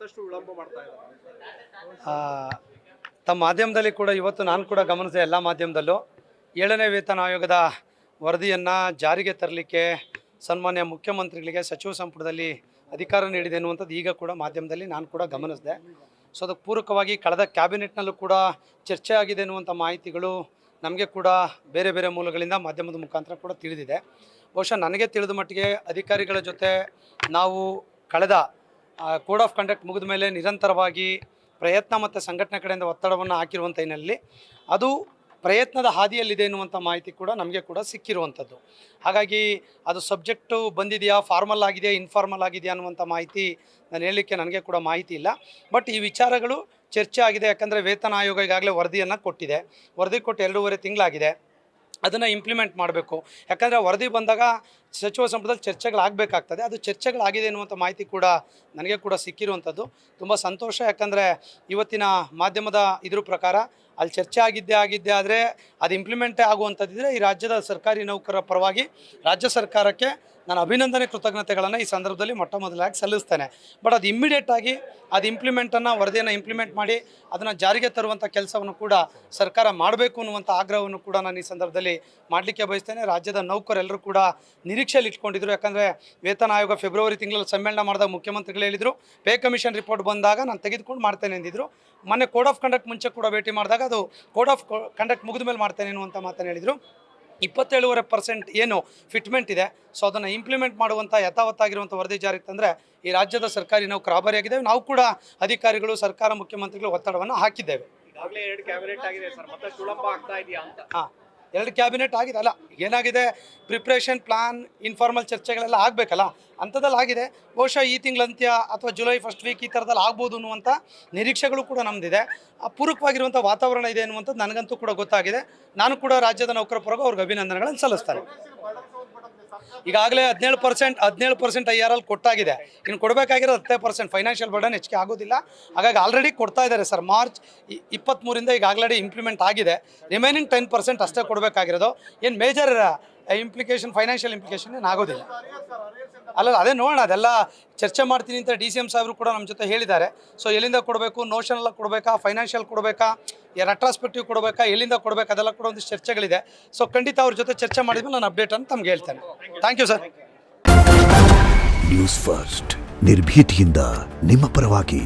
ಮತ್ತಷ್ಟು ವಿಳಂಬ ಮಾಡ್ತಾ ಇದ್ದಾರೆ. ತಮ್ಮ ಮಾಧ್ಯಮದಲ್ಲಿ ಕೂಡ ಇವತ್ತು ನಾನು ಕೂಡ ಗಮನಿಸಿದೆ ಎಲ್ಲ ಮಾಧ್ಯಮದಲ್ಲೂ ಏಳನೇ ವೇತನ ಆಯೋಗದ ವರದಿಯನ್ನು ಜಾರಿಗೆ ತರಲಿಕ್ಕೆ ಸನ್ಮಾನ್ಯ ಮುಖ್ಯಮಂತ್ರಿಗಳಿಗೆ ಸಚಿವ ಸಂಪುಟದಲ್ಲಿ ಅಧಿಕಾರ ನೀಡಿದೆ ಅನ್ನುವಂಥದ್ದು ಈಗ ಕೂಡ ಮಾಧ್ಯಮದಲ್ಲಿ ನಾನು ಕೂಡ ಗಮನಿಸಿದೆ. ಸೊ ಅದಕ್ಕೆ ಪೂರಕವಾಗಿ ಕಳೆದ ಕ್ಯಾಬಿನೆಟ್ನಲ್ಲೂ ಕೂಡ ಚರ್ಚೆ ಆಗಿದೆ ಅನ್ನುವಂಥ ಮಾಹಿತಿಗಳು ನಮಗೆ ಕೂಡ ಬೇರೆ ಬೇರೆ ಮೂಲಗಳಿಂದ ಮಾಧ್ಯಮದ ಮುಖಾಂತರ ಕೂಡ ತಿಳಿದಿದೆ. ಬಹುಶಃ ನನಗೆ ತಿಳಿದ ಮಟ್ಟಿಗೆ ಅಧಿಕಾರಿಗಳ ಜೊತೆ ನಾವು ಕಳೆದ ಕೋಡ್ ಆಫ್ ಕಂಡಕ್ಟ್ ಮುಗಿದ ಮೇಲೆ ನಿರಂತರವಾಗಿ ಪ್ರಯತ್ನ ಮತ್ತು ಸಂಘಟನೆ ಕಡೆಯಿಂದ ಒತ್ತಡವನ್ನು ಹಾಕಿರುವಂಥ ಹಿನ್ನೆಲೆಯಲ್ಲಿ ಅದು ಪ್ರಯತ್ನದ ಹಾದಿಯಲ್ಲಿದೆ ಎನ್ನುವಂಥ ಮಾಹಿತಿ ಕೂಡ ನಮಗೆ ಕೂಡ ಸಿಕ್ಕಿರುವಂಥದ್ದು ಹಾಗಾಗಿ ಅದು ಸಬ್ಜೆಕ್ಟು ಬಂದಿದೆಯಾ, ಫಾರ್ಮಲ್ ಆಗಿದೆಯಾ, ಇನ್ಫಾರ್ಮಲ್ ಆಗಿದೆಯಾ ಅನ್ನುವಂಥ ಮಾಹಿತಿ ನಾನು ಹೇಳಲಿಕ್ಕೆ ನನಗೆ ಕೂಡ ಮಾಹಿತಿ ಇಲ್ಲ. ಬಟ್ ಈ ವಿಚಾರಗಳು ಚರ್ಚೆ ಆಗಿದೆ, ಯಾಕಂದರೆ ವೇತನ ಆಯೋಗ ಈಗಾಗಲೇ ವರದಿಯನ್ನು ಕೊಟ್ಟಿದೆ. ವರದಿ ಕೊಟ್ಟು ಎರಡೂವರೆ ತಿಂಗಳಾಗಿದೆ. ಅದನ್ನು ಇಂಪ್ಲಿಮೆಂಟ್ ಮಾಡಬೇಕು. ಯಾಕಂದರೆ ವರದಿ ಬಂದಾಗ ಸಚಿವ ಸಂಪುಟದಲ್ಲಿ ಚರ್ಚೆಗಳಾಗಬೇಕಾಗ್ತದೆ. ಅದು ಚರ್ಚೆಗಳಾಗಿದೆ ಎನ್ನುವಂಥ ಮಾಹಿತಿ ಕೂಡ ನನಗೆ ಕೂಡ ಸಿಕ್ಕಿರುವಂಥದ್ದು. ತುಂಬ ಸಂತೋಷ. ಯಾಕಂದರೆ ಇವತ್ತಿನ ಮಾಧ್ಯಮದ ಇದ್ರ ಪ್ರಕಾರ ಅಲ್ಲಿ ಚರ್ಚೆ ಆಗಿದ್ದೇ ಆಗಿದ್ದೇ ಆದರೆ ಅದು ಇಂಪ್ಲಿಮೆಂಟೇ ಆಗುವಂಥದ್ದಿದ್ರೆ ಈ ರಾಜ್ಯದ ಸರ್ಕಾರಿ ನೌಕರರ ಪರವಾಗಿ ರಾಜ್ಯ ಸರ್ಕಾರಕ್ಕೆ ನಾನು ಅಭಿನಂದನೆ, ಕೃತಜ್ಞತೆಗಳನ್ನು ಈ ಸಂದರ್ಭದಲ್ಲಿ ಮೊಟ್ಟ ಮೊದಲಾಗಿ ಸಲ್ಲಿಸ್ತೇನೆ. ಬಟ್ ಅದು ಇಮ್ಮಿಡಿಯೇಟಾಗಿ ಅದು ಇಂಪ್ಲಿಮೆಂಟನ್ನು ವರದಿಯನ್ನು ಇಂಪ್ಲಿಮೆಂಟ್ ಮಾಡಿ ಅದನ್ನು ಜಾರಿಗೆ ತರುವಂಥ ಕೆಲಸವನ್ನು ಕೂಡ ಸರ್ಕಾರ ಮಾಡಬೇಕು ಅನ್ನುವಂಥ ಆಗ್ರಹವನ್ನು ಕೂಡ ನಾನು ಈ ಸಂದರ್ಭದಲ್ಲಿ ಮಾಡಲಿಕ್ಕೆ ಬಯಸ್ತೇನೆ. ರಾಜ್ಯದ ನೌಕರೆಲ್ಲರೂ ಕೂಡ ನಿರೀಕ್ಷೆಯಲ್ಲಿ ಇಟ್ಕೊಂಡಿದ್ರು. ಯಾಕಂದರೆ ವೇತನ ಆಯೋಗ ಫೆಬ್ರವರಿ ತಿಂಗಳಲ್ಲಿ ಸಮ್ಮೇಳನ ಮಾಡಿದಾಗ ಮುಖ್ಯಮಂತ್ರಿಗಳು ಹೇಳಿದರು ಪೇ ಕಮಿಷನ್ ರಿಪೋರ್ಟ್ ಬಂದಾಗ ನಾನು ತೆಗೆದುಕೊಂಡು ಮಾಡ್ತೇನೆ ಎಂದಿದ್ರು. ಮೊನ್ನೆ ಕೋಡ್ ಆಫ್ ಕಂಡಕ್ಟ್ ಮುಂಚೆ ಕೂಡ ಭೇಟಿ ಮಾಡಿದಾಗ ಅದು ಕೋಡ್ ಆಫ್ ಕಂಡಕ್ಟ್ ಮುಗಿದ ಮೇಲೆ ಮಾಡ್ತೇನೆ ಅಂತ ಮಾತನ್ನು ಹೇಳಿದರು. ಇಪ್ಪತ್ತೇಳುವರೆ ಪರ್ಸೆಂಟ್ ಏನು ಫಿಟ್ಮೆಂಟ್ ಇದೆ. ಸೊ ಅದನ್ನು ಇಂಪ್ಲಿಮೆಂಟ್ ಮಾಡುವಂಥ ಯಥಾವತ್ತಾಗಿರುವಂಥ ವರದಿ ಜಾರಿಗೆ ತಂದರೆ ಈ ರಾಜ್ಯದ ಸರ್ಕಾರಿ ನಾವು ಕ್ರಾಬರಿ ಆಗಿದ್ದೇವೆ ನಾವು ಕೂಡ ಅಧಿಕಾರಿಗಳು ಸರ್ಕಾರ ಮುಖ್ಯಮಂತ್ರಿಗಳು ಒತ್ತಡವನ್ನು ಹಾಕಿದ್ದೇವೆ. ಈಗಾಗಲೇ ಎರಡು ಕ್ಯಾಬಿನೆಟ್ ಆಗಿದೆ ಸರ್. ಮತ್ತೆ ಸುಲಭ ಆಗ್ತಾ ಇದೆಯಾ ಅಂತ. ಹಾಂ. ಎರಡು ಕ್ಯಾಬಿನೆಟ್ ಆಗಿದೆ. ಅಲ್ಲ, ಏನಾಗಿದೆ? ಪ್ರಿಪ್ರೇಷನ್ ಪ್ಲಾನ್ ಇನ್ಫಾರ್ಮಲ್ ಚರ್ಚೆಗಳೆಲ್ಲ ಆಗಬೇಕಲ್ಲ? ಅಂಥದ್ದಲ್ಲಿ ಆಗಿದೆ. ಬಹುಶಃ ಈ ತಿಂಗಳಂತ್ಯ ಅಥವಾ ಜುಲೈ ಫಸ್ಟ್ ವೀಕ್ ಈ ಥರದಲ್ಲಿ ಆಗ್ಬೋದು ಅನ್ನುವಂಥ ನಿರೀಕ್ಷೆಗಳು ಕೂಡ ನಮ್ಮದಿದೆ ಪೂರಕವಾಗಿರುವಂಥ ವಾತಾವರಣ ಇದೆ ಅನ್ನುವಂಥದ್ದು ನನಗಂತೂ ಕೂಡ ಗೊತ್ತಾಗಿದೆ. ನಾನು ಕೂಡ ರಾಜ್ಯದ ನೌಕರ ಪರವಾಗಿ ಅವ್ರಿಗೆ ಅಭಿನಂದನೆಗಳನ್ನು ಸಲ್ಲಿಸ್ತಾರೆ ಈಗಾಗಲೇ ಹದಿನೇಳು ಪರ್ಸೆಂಟ್ ಹದಿನೇಳು ಪರ್ಸೆಂಟ್ ಐ ಆರ್ ಅಲ್ಲಿ ಕೊಟ್ಟಾಗಿದೆ. ಇನ್ನು ಕೊಡಬೇಕಾಗಿರೋ ಹತ್ತೇ ಪರ್ಸೆಂಟ್ ಫೈನಾನ್ಷಿಯಲ್ ಬರ್ಡನ್ ಹೆಚ್ಚಿಗೆ ಆಗೋದಿಲ್ಲ. ಹಾಗಾಗಿ ಆಲ್ರೆಡಿ ಕೊಡ್ತಾ ಇದ್ದಾರೆ ಸರ್. ಮಾರ್ಚ್ ಇಪ್ಪತ್ತ್ಮೂರಿಂದ ಈಗ ಆಲ್ರೆಡಿ ಇಂಪ್ಲಿಮೆಂಟ್ ಆಗಿದೆ. ರಿಮೈನಿಂಗ್ ಟೆನ್ ಪರ್ಸೆಂಟ್ ಅಷ್ಟೇ ಕೊಡಬೇಕಾಗಿರೋದು. ಏನು ಮೇಜರ್ ಇಂಪ್ಲಿಕೇಶನ್ ಫೈನಾನ್ಷಿಯಲ್ ಇಂಪ್ಲಿಕೇಶನ್ ಏನು ಆಗೋದಿಲ್ಲ. ಅಲ್ಲ, ಅದೇ ನೋಡೋಣ, ಅದೆಲ್ಲ ಚರ್ಚೆ ಮಾಡ್ತೀನಿ ಅಂತ ಡಿ ಸಿ ಎಂ ಸಾಹೇಬರು ಕೂಡ ನಮ್ಮ ಜೊತೆ ಹೇಳಿದ್ದಾರೆ. ಸೊ ಎಲ್ಲಿಂದ ಕೊಡಬೇಕು? ನೋಷನ್ ಎಲ್ಲ ಕೊಡಬೇಕಾ? ಫೈನಾನ್ಷಿಯಲ್ ಕೊಡಬೇಕಾ? ರೆಟ್ರಾಸ್ಪೆಕ್ಟಿವ್ ಕೊಡಬೇಕಾ? ಎಲ್ಲಿಂದ ಕೊಡಬೇಕು? ಅದೆಲ್ಲ ಕೂಡ ಒಂದಿಷ್ಟು ಚರ್ಚೆಗಳಿದೆ. ಸೊ ಖಂಡಿತ ಅವ್ರ ಜೊತೆ ಚರ್ಚೆ ಮಾಡಿದ್ಮೇಲೆ ನಾನು ಅಪ್ಡೇಟ್ ಅಂತ ತಮ್ಗೆ ಹೇಳ್ತೇನೆ. Thank you sir news first ನಿರ್ಭೀತಿಯಿಂದ ನಿಮ್ಮ ಪರವಾಗಿ.